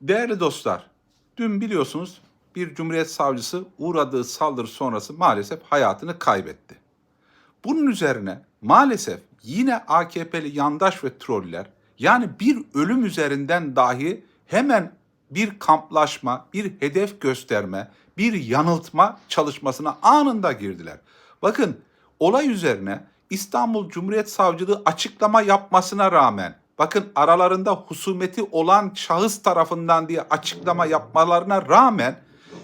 Değerli dostlar, dün biliyorsunuz bir Cumhuriyet Savcısı uğradığı saldırı sonrası maalesef hayatını kaybetti. Bunun üzerine maalesef yine AKP'li yandaş ve troller yani bir ölüm üzerinden dahi hemen bir kamplaşma, bir hedef gösterme, bir yanıltma çalışmasına anında girdiler. Bakın olay üzerine İstanbul Cumhuriyet Savcılığı açıklama yapmasına rağmen bakın aralarında husumeti olan şahıs tarafından diye açıklama yapmalarına rağmen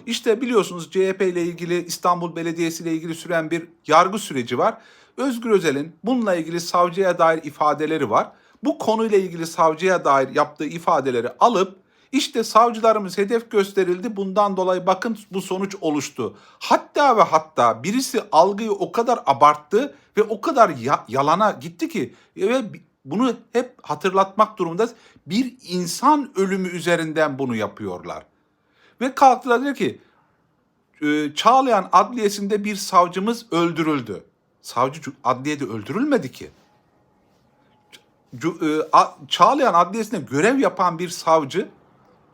işte biliyorsunuz CHP ile ilgili İstanbul Belediyesi ile ilgili süren bir yargı süreci var. Özgür Özel'in bununla ilgili savcıya dair ifadeleri var. Bu konuyla ilgili savcıya dair yaptığı ifadeleri alıp işte savcılarımız hedef gösterildi. Bundan dolayı bakın bu sonuç oluştu. Hatta ve hatta birisi algıyı o kadar abarttı ve o kadar ya- yalana gitti ki ve bunu hep hatırlatmak durumundayız. Bir insan ölümü üzerinden bunu yapıyorlar. Ve kalktılar dedi ki e, Çağlayan Adliyesi'nde bir savcımız öldürüldü. Savcı adliyede öldürülmedi ki. E, Çağlayan Adliyesi'nde görev yapan bir savcı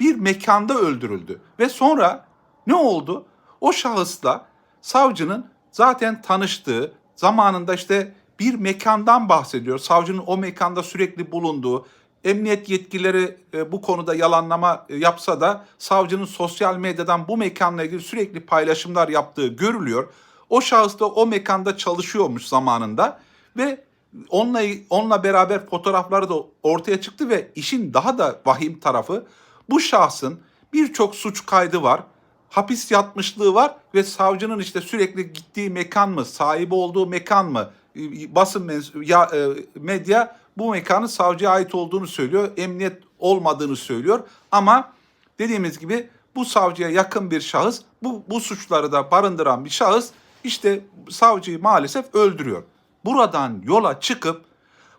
bir mekanda öldürüldü. Ve sonra ne oldu? O şahısla savcının zaten tanıştığı zamanında işte bir mekandan bahsediyor. Savcının o mekanda sürekli bulunduğu, emniyet yetkilileri e, bu konuda yalanlama e, yapsa da savcının sosyal medyadan bu mekanla ilgili sürekli paylaşımlar yaptığı görülüyor. O şahıs da o mekanda çalışıyormuş zamanında ve onunla onunla beraber fotoğrafları da ortaya çıktı ve işin daha da vahim tarafı bu şahsın birçok suç kaydı var. Hapis yatmışlığı var ve savcının işte sürekli gittiği mekan mı, sahibi olduğu mekan mı, basın mens- ya e, medya bu mekanın savcıya ait olduğunu söylüyor. Emniyet olmadığını söylüyor ama dediğimiz gibi bu savcıya yakın bir şahıs, bu, bu suçları da barındıran bir şahıs işte savcıyı maalesef öldürüyor. Buradan yola çıkıp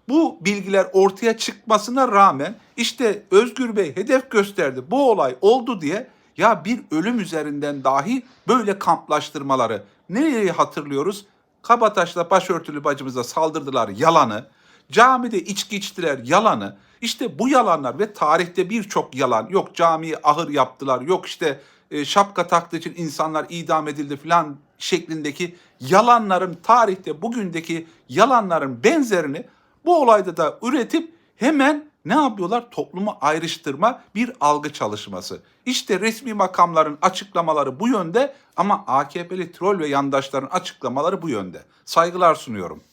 bu bilgiler ortaya çıkmasına rağmen işte Özgür Bey hedef gösterdi. Bu olay oldu diye ya bir ölüm üzerinden dahi böyle kamplaştırmaları nereyi hatırlıyoruz? Kabataş'ta başörtülü bacımıza saldırdılar yalanı. Camide içki içtiler yalanı. İşte bu yalanlar ve tarihte birçok yalan. Yok camiyi ahır yaptılar. Yok işte e, şapka taktığı için insanlar idam edildi falan şeklindeki yalanların tarihte bugündeki yalanların benzerini bu olayda da üretip hemen ne yapıyorlar? Toplumu ayrıştırma bir algı çalışması. İşte resmi makamların açıklamaları bu yönde ama AKP'li troll ve yandaşların açıklamaları bu yönde. Saygılar sunuyorum.